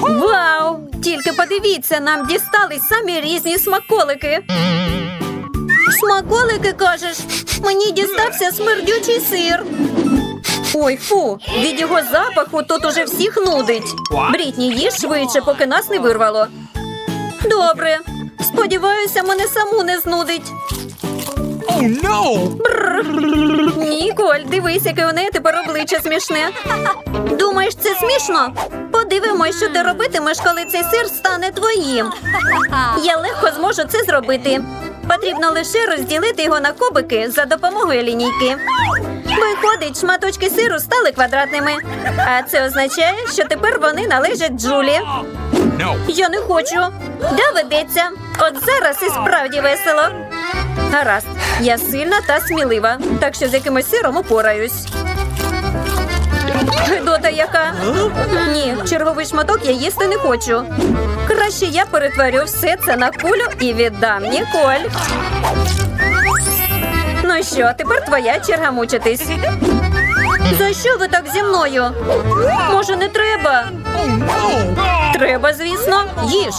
Вау! Тільки подивіться, нам дістались самі різні смаколики. Смаколики, кажеш, мені дістався смердючий сир. Ой, фу, від його запаху тут уже всіх нудить. Брітні, їж швидше, поки нас не вирвало. Добре. Сподіваюся, мене саму не знудить. Oh no! Ніколь, дивись, яке у неї тепер обличчя смішне. Думаєш, це смішно? Подивимось, що ти робитимеш, коли цей сир стане твоїм. Я легко зможу це зробити. Потрібно лише розділити його на кубики за допомогою лінійки. Виходить, шматочки сиру стали квадратними. А це означає, що тепер вони належать Джулі. Я не хочу. Доведеться. От зараз і справді весело. Гаразд, я сильна та смілива, так що з якимось сиром упораюсь. Гидота яка? Ні, черговий шматок я їсти не хочу. Краще я перетворю все це на кулю і віддам Ніколь. Ну що, тепер твоя черга мучитись. За що ви так зі мною? Може, не треба? Треба, звісно, їж.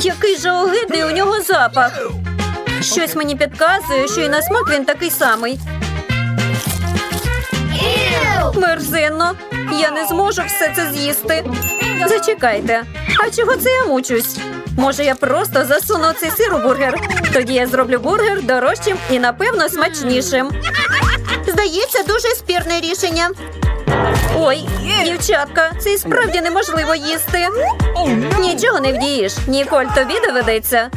Який же огидний у нього запах. Щось мені підказує, що і на смак він такий самий. Мерзенно. Я не зможу все це з'їсти. Зачекайте. А чого це я мучусь? Може, я просто засуну цей сир у бургер. Тоді я зроблю бургер дорожчим і, напевно, смачнішим. Здається, дуже спірне рішення. Ой, дівчатка, це і справді неможливо їсти. Нічого не вдієш. Ніколь, тобі доведеться.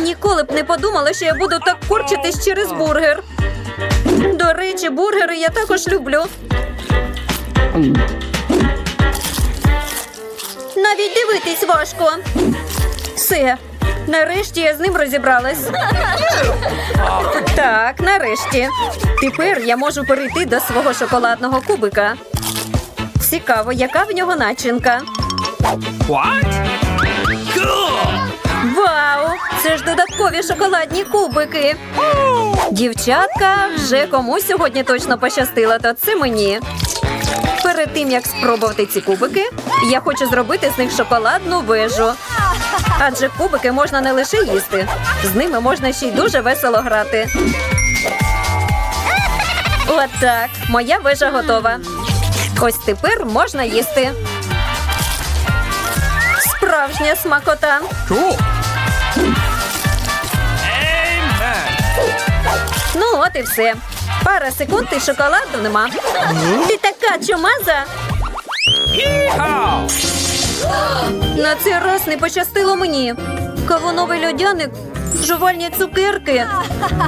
Ніколи б не подумала, що я буду так корчитись через бургер. До речі, бургери я також люблю. Навіть дивитись важко. Все. Нарешті я з ним розібралась. Так, нарешті. Тепер я можу перейти до свого шоколадного кубика. Цікаво, яка в нього начинка. What? Cool! Вау! Це ж додаткові шоколадні кубики. Дівчатка, вже комусь сьогодні точно пощастило, то це мені. Перед тим як спробувати ці кубики, я хочу зробити з них шоколадну вежу. Адже кубики можна не лише їсти, з ними можна ще й дуже весело грати. Отак, моя вежа готова. Ось тепер можна їсти. Справжня смакота. Ну, от і все. Пара секунд і шоколаду нема. Ти така чумаза. На цей раз не пощастило мені. Кавуновий льодяник, жувальні цукерки.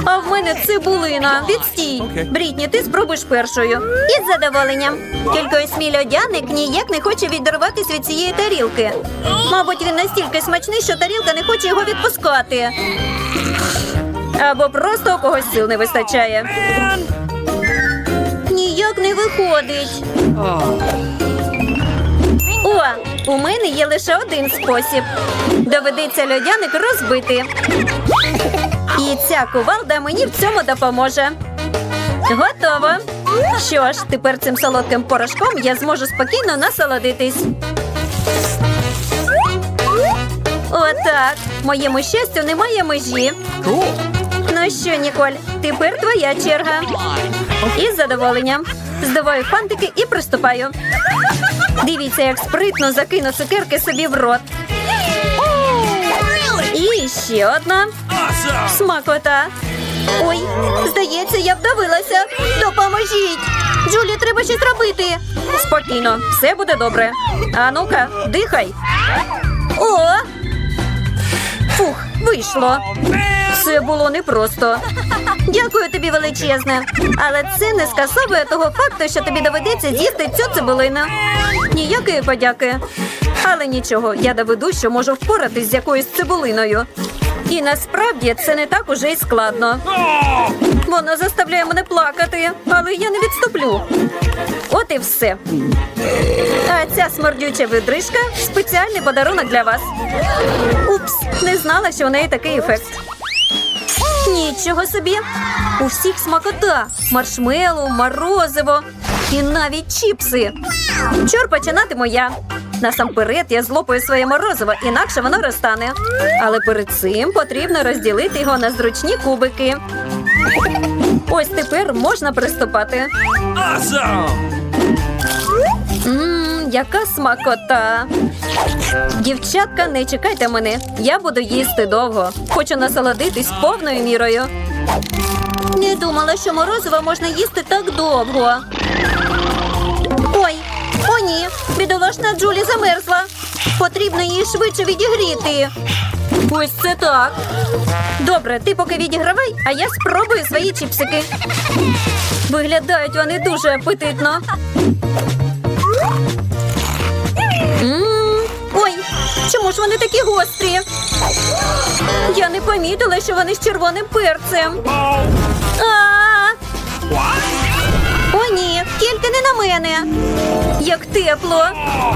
А в мене цибулина. Відстій. Брітні, ти спробуєш першою. Із задоволенням. Тільки ось мій льодяник ніяк не хоче відірватися від цієї тарілки. Мабуть, він настільки смачний, що тарілка не хоче його відпускати. Або просто у когось сил не вистачає. Ніяк не виходить. О, у мене є лише один спосіб. Доведеться льодяник розбити. І ця кувалда мені в цьому допоможе. Готово. Що ж, тепер цим солодким порошком я зможу спокійно насолодитись. Отак. Моєму щастю немає межі. Ну що, Ніколь, тепер твоя черга. Із задоволенням. Здуваю фантики і приступаю. Дивіться, як спритно закину цукерки собі в рот. І ще одна. Смакота. Ой, здається, я вдавилася. Допоможіть. Джулі, треба щось робити. Спокійно, все буде добре. А ну-ка, дихай. О! Фух, вийшло. Це було непросто. Дякую тобі величезне. Але це не скасовує того факту, що тобі доведеться з'їсти цю цибулину. Ніякої подяки. Але нічого, я доведу, що можу впоратись з якоюсь цибулиною. І насправді це не так уже й складно. Вона заставляє мене плакати, але я не відступлю. От і все. А ця смердюча видрижка спеціальний подарунок для вас. Упс, не знала, що у неї такий ефект. Нічого собі. У всіх смакота. Маршмеллоу, морозиво і навіть чіпси. Чор починатиму я. Насамперед я злопаю своє морозиво, інакше воно розтане. Але перед цим потрібно розділити його на зручні кубики. Ось тепер можна приступати. Awesome! Ммм, яка смакота. Дівчатка, не чекайте мене. Я буду їсти довго. Хочу насолодитись повною мірою. Не думала, що морозиво можна їсти так довго. Ой, о ні, бідолашна Джулі замерзла. Потрібно її швидше відігріти. Ось це так. Добре, ти поки відігравай, а я спробую свої чіпсики. Виглядають вони дуже апетитно. Чому ж вони такі гострі? Я не помітила, що вони з червоним перцем. О, ні, тільки не на мене. Як тепло.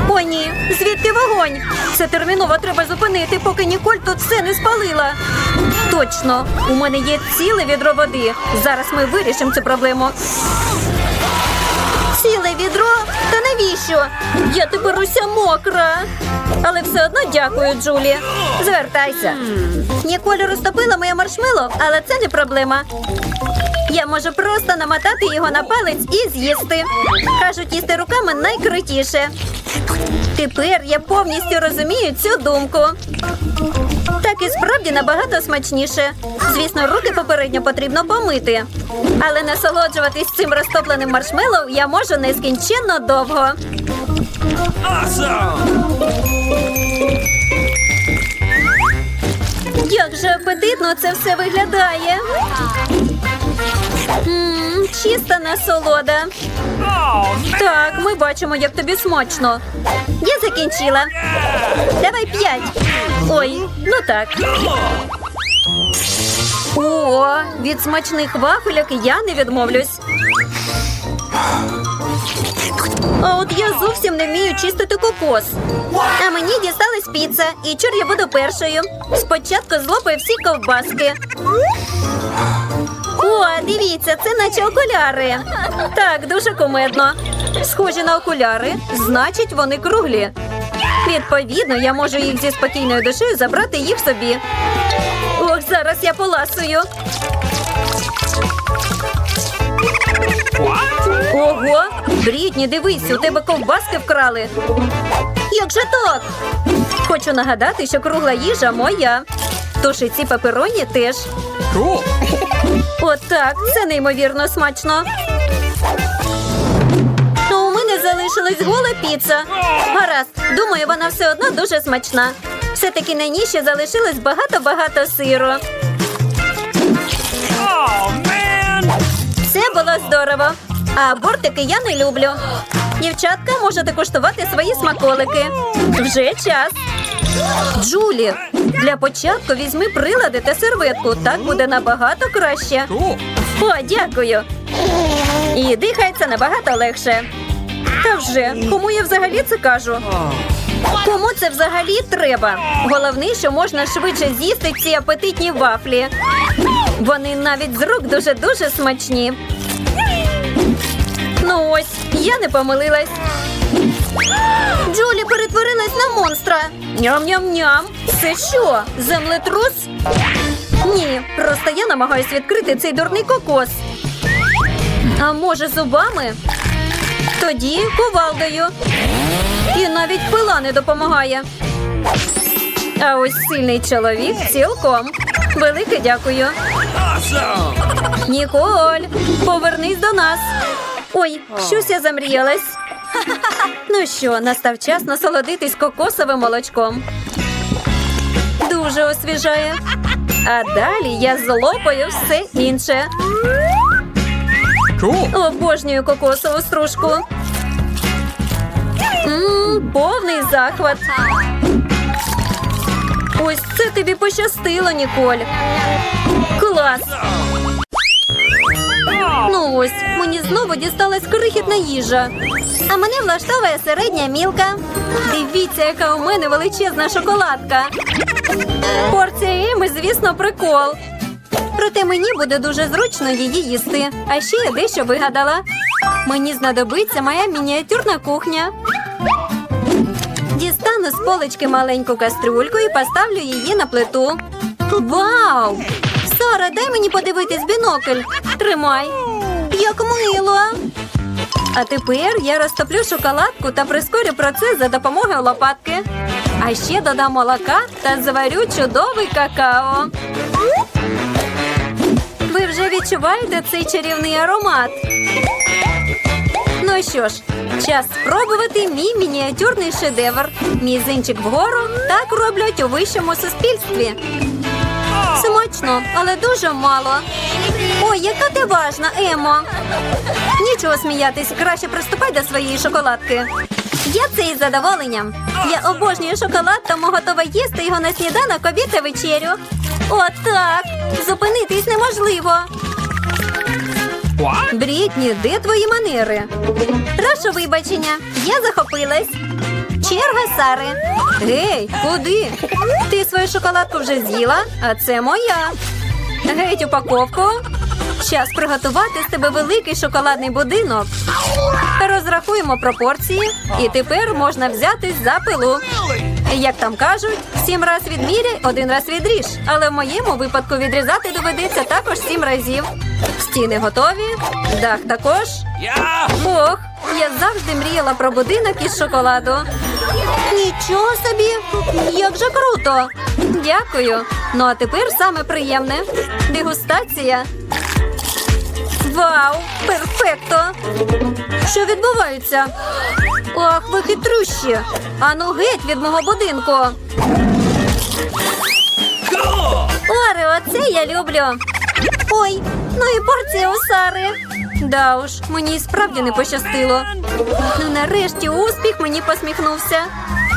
О, ні, звідти вогонь. Це терміново треба зупинити, поки Ніколь тут все не спалила. Точно, у мене є ціле відро води. Зараз ми вирішимо цю проблему. Ціле відро? Та навіщо? Я тепер уся мокра. Але все одно дякую, Джулі. Звертайся. Ніколь розтопила моє маршмело, але це не проблема. Я можу просто намотати його на палець і з'їсти. Кажуть, їсти руками найкрутіше. Тепер я повністю розумію цю думку. Так і справді набагато смачніше. Звісно, руки попередньо потрібно помити. Але насолоджуватись цим розтопленим маршмеллоу я можу нескінченно довго. Як же апетитно це все виглядає. Мм, чиста насолода. Так, ми бачимо, як тобі смачно. Я закінчила. Давай п'ять. Ой, ну так. О, від смачних вафельок я не відмовлюсь. А от я зовсім не вмію чистити кокос. А мені дісталась піца, і чур я буду першою. Спочатку злопаю всі ковбаски. Дивіться, це наче окуляри. Так, дуже кумедно. Схожі на окуляри, значить, вони круглі. Відповідно, я можу їх зі спокійною душею забрати їх собі. Ох, зараз я поласую. Ого, Брітні, дивись, у тебе ковбаски вкрали. Як же так? Хочу нагадати, що кругла їжа моя. Тож і ці пепероні теж. Отак, це неймовірно смачно. А у мене залишилась гола піца. Гаразд, думаю, вона все одно дуже смачна. Все-таки на ній ще залишилось багато-багато сиру. Це було здорово. А бортики я не люблю. Дівчатка, можете куштувати свої смаколики. Вже час. Джулі, для початку візьми прилади та серветку. Так буде набагато краще. О, дякую. І дихається набагато легше. Та вже, кому я взагалі це кажу? Кому це взагалі треба? Головне, що можна швидше з'їсти ці апетитні вафлі. Вони навіть з рук дуже-дуже смачні. Ну ось, я не помилилась. Джулі перетворилась на монстра. Ням-ням-ням. Це що? Землетрус? Ні, просто я намагаюсь відкрити цей дурний кокос. А може, зубами? Тоді кувалдою. І навіть пила не допомагає. А ось сильний чоловік цілком. Велике дякую. Ніколь, повернись до нас. Ой, щось я замріялась. Ну що, настав час насолодитись кокосовим молочком. Дуже освіжає. А далі я злопаю все інше. Cool! Обожнюю кокосову стружку. Повний захват. Ось це тобі пощастило, Ніколь. Клас. Ну ось, мені знову дісталась крихітна їжа. А мене влаштовує середня мілка. Дивіться, яка у мене величезна шоколадка. Порція Еми, звісно, прикол. Проте мені буде дуже зручно її їсти. А ще я дещо вигадала. Мені знадобиться моя мініатюрна кухня. Дістану з полички маленьку кастрюльку і поставлю її на плиту. Вау! Сара, дай мені подивитись бінокль. Тримай. Як мило. А тепер я розтоплю шоколадку та прискорю процес за допомогою лопатки. А ще додам молока та заварю чудовий какао. Ви вже відчуваєте цей чарівний аромат? Ну що ж, час спробувати мій мініатюрний шедевр. Мізинчик вгору так роблять у вищому суспільстві. Смачно, але дуже мало. Ой, яка ти важна, Емо. Нічого сміятись, краще приступай до своєї шоколадки. Я це із задоволенням. Я обожнюю шоколад, тому готова їсти його на сніданок, обід та вечерю. Отак. Зупинитись неможливо. Брітні, де твої манери? Прошу вибачення, я захопилась. Черга Сари. Гей, куди? Ти свою шоколадку вже з'їла, а це моя. Геть упаковку. Час приготувати з тебе великий шоколадний будинок. Розрахуємо пропорції, і тепер можна взятись за пилу. Як там кажуть, сім раз відміряй, один раз відріж. Але в моєму випадку відрізати доведеться також сім разів. Стіни готові, дах також. Ох, я завжди мріяла про будинок із шоколаду. Нічого собі, як же круто. Дякую. Ну а тепер саме приємне. Дегустація. Вау! Перфекто! Що відбувається? Ах, ви хитрющі! Ану геть від мого будинку. Орео, це я люблю. Ой, ну і порція у Сари. Да уж, мені і справді не пощастило. Ну нарешті успіх мені посміхнувся.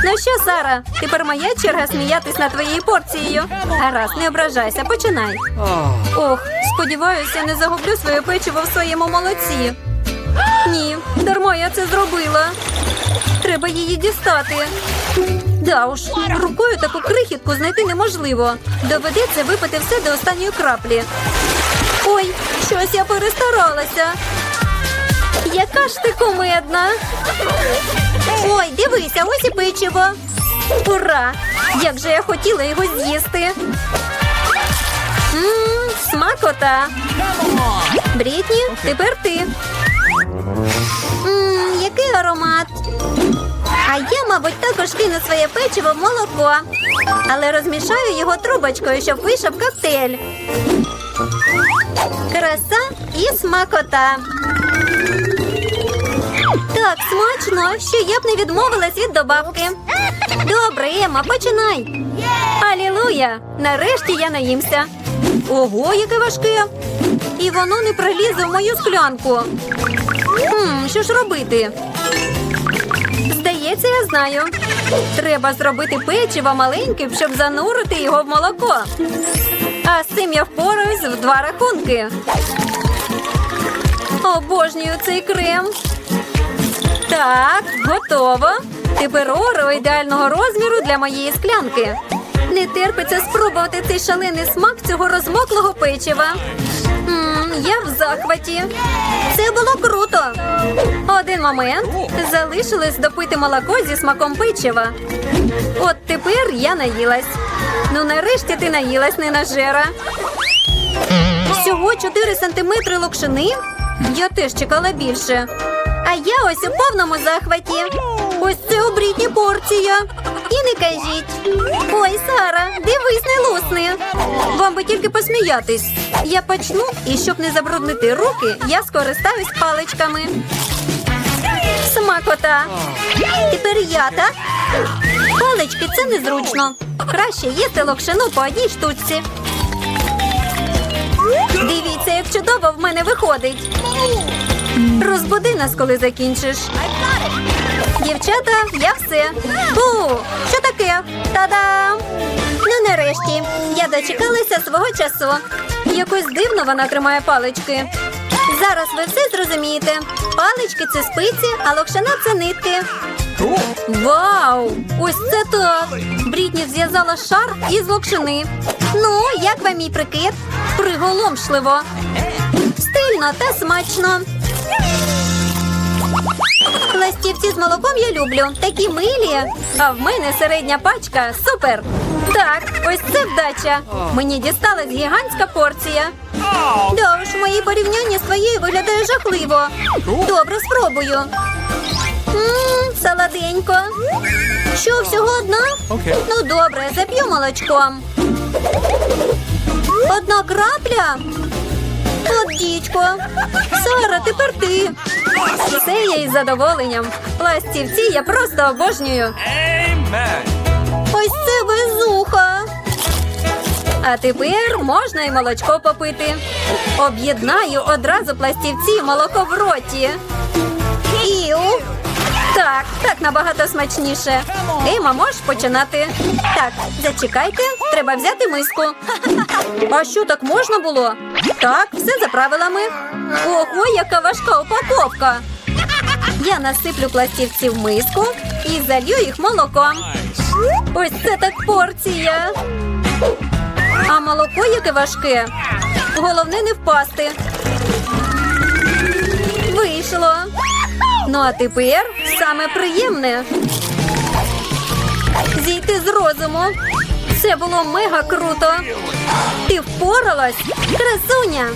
Ну що, Сара, тепер моя черга сміятись над твоєю порцією. Гаразд, не ображайся, починай. Ох, сподіваюся, не загублю своє печиво в своєму молоці. Ні, дарма я це зробила. Треба її дістати. Да уж, рукою таку крихітку знайти неможливо. Доведеться випити все до останньої краплі. Ой, щось я перестаралася. Яка ж ти кумедна. Ой, дивися, ось і печиво. Ура! Як же я хотіла його з'їсти. Ммм, смакота. Брітні, тепер ти. Ммм, який аромат. А я, мабуть, також кину своє печиво в молоко, але розмішаю його трубочкою, щоб вийшов коктейль. Краса і смакота. Так, смачно, що я б не відмовилась від добавки. Добре, Ема, починай. Алілуя! Нарешті я наїмся. Ого, яке важке. І воно не пролізе в мою склянку. Хм, що ж робити? Здається, я знаю. Треба зробити печиво маленьким, щоб занурити його в молоко. А з цим я впораюсь в два рахунки. Обожнюю цей крем. Так, готово. Тепер орео ідеального розміру для моєї склянки. Не терпиться спробувати цей шалений смак цього розмоклого печива. Я в захваті. Це було круто. Один момент. Залишилось допити молоко зі смаком печива. От тепер я наїлась. Ну нарешті ти наїлась, ненажера. Всього 4 сантиметри локшини. Я теж чекала більше. А я ось у повному захваті. Ось це обрітні порція. І не кажіть. Ой, Сара, дивись, не лусни. Вам би тільки посміятись. Я почну, і щоб не забруднити руки, я скористаюсь паличками. Смакота. Тепер я, так? Палички це незручно. Краще їсти локшину по одній штучці. Дивіться, як чудово в мене виходить. Розбуди нас, коли закінчиш. Дівчата, я все. Бу! Що таке? Та-дам! Ну, нарешті, я дочекалася свого часу. Якось дивно вона тримає палички. Зараз ви все зрозумієте. Палички це спиці, а локшина це нитки. Вау! Ось це так! Брітні зв'язала шар із локшини. Ну, як вам мій прикид? Приголомшливо. Стильно та смачно. Пластівці з молоком я люблю. Такі милі. А в мене середня пачка. Супер. Так, ось це вдача. Мені дісталась гігантська порція. Да уж, мої порівняння з твоєю виглядає жахливо. Добре, спробую. Ммм, солоденько. Що, всього одна? Ну добре, зап'ю молочком. Одна крапля. Дідько. Сара, тепер ти. Це я із задоволенням. Пластівці я просто обожнюю. Ось це везуха. А тепер можна і молочко попити. Об'єднаю одразу пластівці і молоко в роті. Іу. Так, так набагато смачніше. Ема, можеш починати. Так, зачекайте, треба взяти миску. А що так можна було? Так, все за правилами. Ого, яка важка упаковка. Я насиплю пластівці в миску і залью їх молоком. Ось це так порція. А молоко яке важке. Головне не впасти. Вийшло. Ну а тепер саме приємне. Зійти з розуму. Це було мега круто. Ти впоралась, красуня.